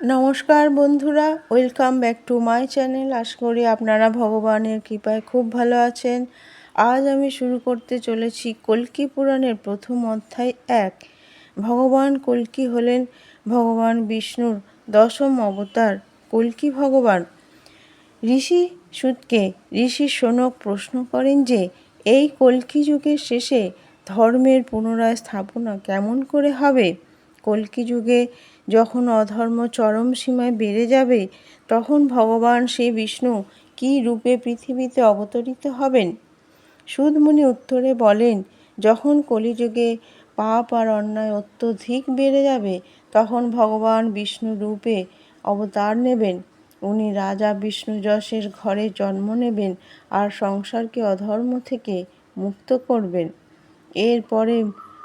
নমস্কার বন্ধুরা welcome back to my channel আশা করি আপনারা ভগবানের কৃপায় খুব ভালো আছেন। আজ আমি শুরু করতে চলেছি কল্কি পুরাণের প্রথম অধ্যায় এক। ভগবান কল্কি হলেন ভগবান বিষ্ণুর দশম অবতার, কল্কি ভগবান। ঋষি সুদকে ঋষি শোনক প্রশ্ন করেন যে, এই কল্কি যুগের শেষে ধর্মের পুনরায় স্থাপনা কেমন করে হবে? কল্কি যুগে যখন অধর্ম চরম সীমায় বেড়ে যাবে, তখন ভগবান শ্রী বিষ্ণু কী রূপে পৃথিবীতে অবতরিত হবেন? সুদমুনি উত্তরে বলেন, যখন কলিযুগে পাপ আর অন্যায় অত্যধিক বেড়ে যাবে, তখন ভগবান বিষ্ণু রূপে অবতার নেবেন। উনি রাজা বিষ্ণু যশের ঘরে জন্ম নেবেন আর সংসারকে অধর্ম থেকে মুক্ত করবেন। এরপরে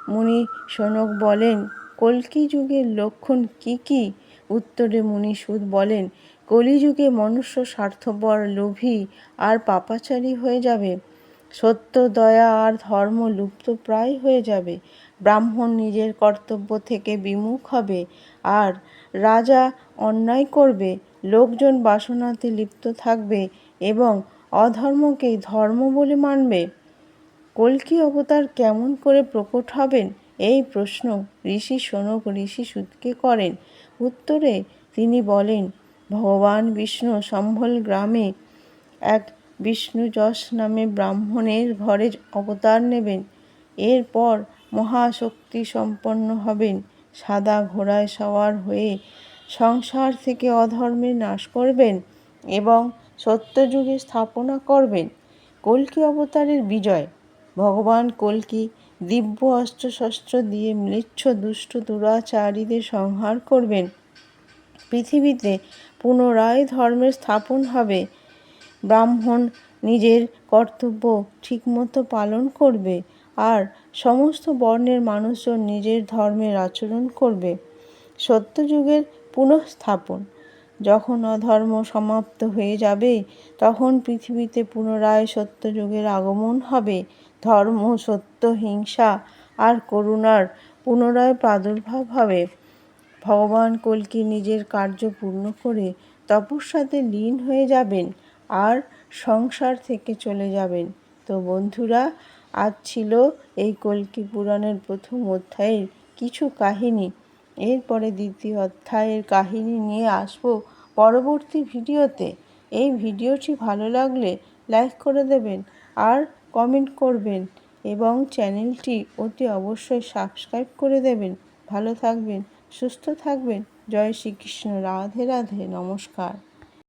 মুনি শোনক বলেন কল্কি যুগের লক্ষণ কি কি? উত্তরে মুনিসুদ বলেন, কলিযুগে মনুষ্য স্বার্থপর, লোভী আর পাপাচারী হয়ে যাবে। সত্য, দয়া আর ধর্ম লুপ্ত প্রায় হয়ে যাবে। ব্রাহ্মণ নিজের কর্তব্য থেকে বিমুখ হবে। আর রাজা অন্যায় করবে, লোকজন বাসনাতে লিপ্ত থাকবে এবং অধর্মকেই ধর্ম বলে মানবে। কল্কি অবতার কেমন করে প্রকট হবেন? এই প্রশ্ন ঋষি শোনক ঋষি সুদকে করেন। উত্তরে তিনি বলেন, ভগবান বিষ্ণু সম্ভল গ্রামে এক বিষ্ণু যশ নামে ব্রাহ্মণের ঘরে অবতার নেবেন। এরপর মহাশক্তি সম্পন্ন হবেন। সাদা ঘোড়ায় সওয়ার হয়ে সংসার থেকে অধর্মের নাশ করবেন এবং সত্যযুগে স্থাপনা করবেন। কল্কি অবতারের বিজয়? ভগবান কল্কি দিব্য অস্ত্রশস্ত্র দিয়ে ম্লেচ্ছ দুষ্ট দুরাচারীদের সংহার করবেন? পৃথিবীতে পুনরায় ধর্মের স্থাপন হবে। ব্রাহ্মণ নিজের কর্তব্য ঠিকমতো পালন করবে আর সমস্ত বর্ণের মানুষজন নিজের ধর্মের আচরণ করবে। সত্যযুগের পুনঃস্থাপন যখন অধর্ম সমাপ্ত হয়ে যাবে, তখন পৃথিবীতে পুনরায় সত্যযুগের আগমন হবে। ধর্ম, সত্য, হিংসা আর করুণার পুনরায় প্রাদুর্ভাব হবে। ভগবান কল্কি নিজের কার্য পূর্ণ করে তপস্যাতে লীন হয়ে যাবেন আর সংসার থেকে চলে যাবেন। তো বন্ধুরা, আজ ছিল এই কল্কি পুরাণের প্রথম অধ্যায়ের কিছু কাহিনী। এরপরে দ্বিতীয় অধ্যায়ের কাহিনী নিয়ে আসব পরবর্তী ভিডিওতে। এই ভিডিওটি ভালো লাগলে লাইক করে দেবেন আর কমেন্ট করবেন এবং চ্যানেলটি অতি অবশ্যই সাবস্ক্রাইব করে দেবেন। ভালো থাকবেন, সুস্থ থাকবেন। জয় শ্রীকৃষ্ণ। রাধে রাধে। নমস্কার।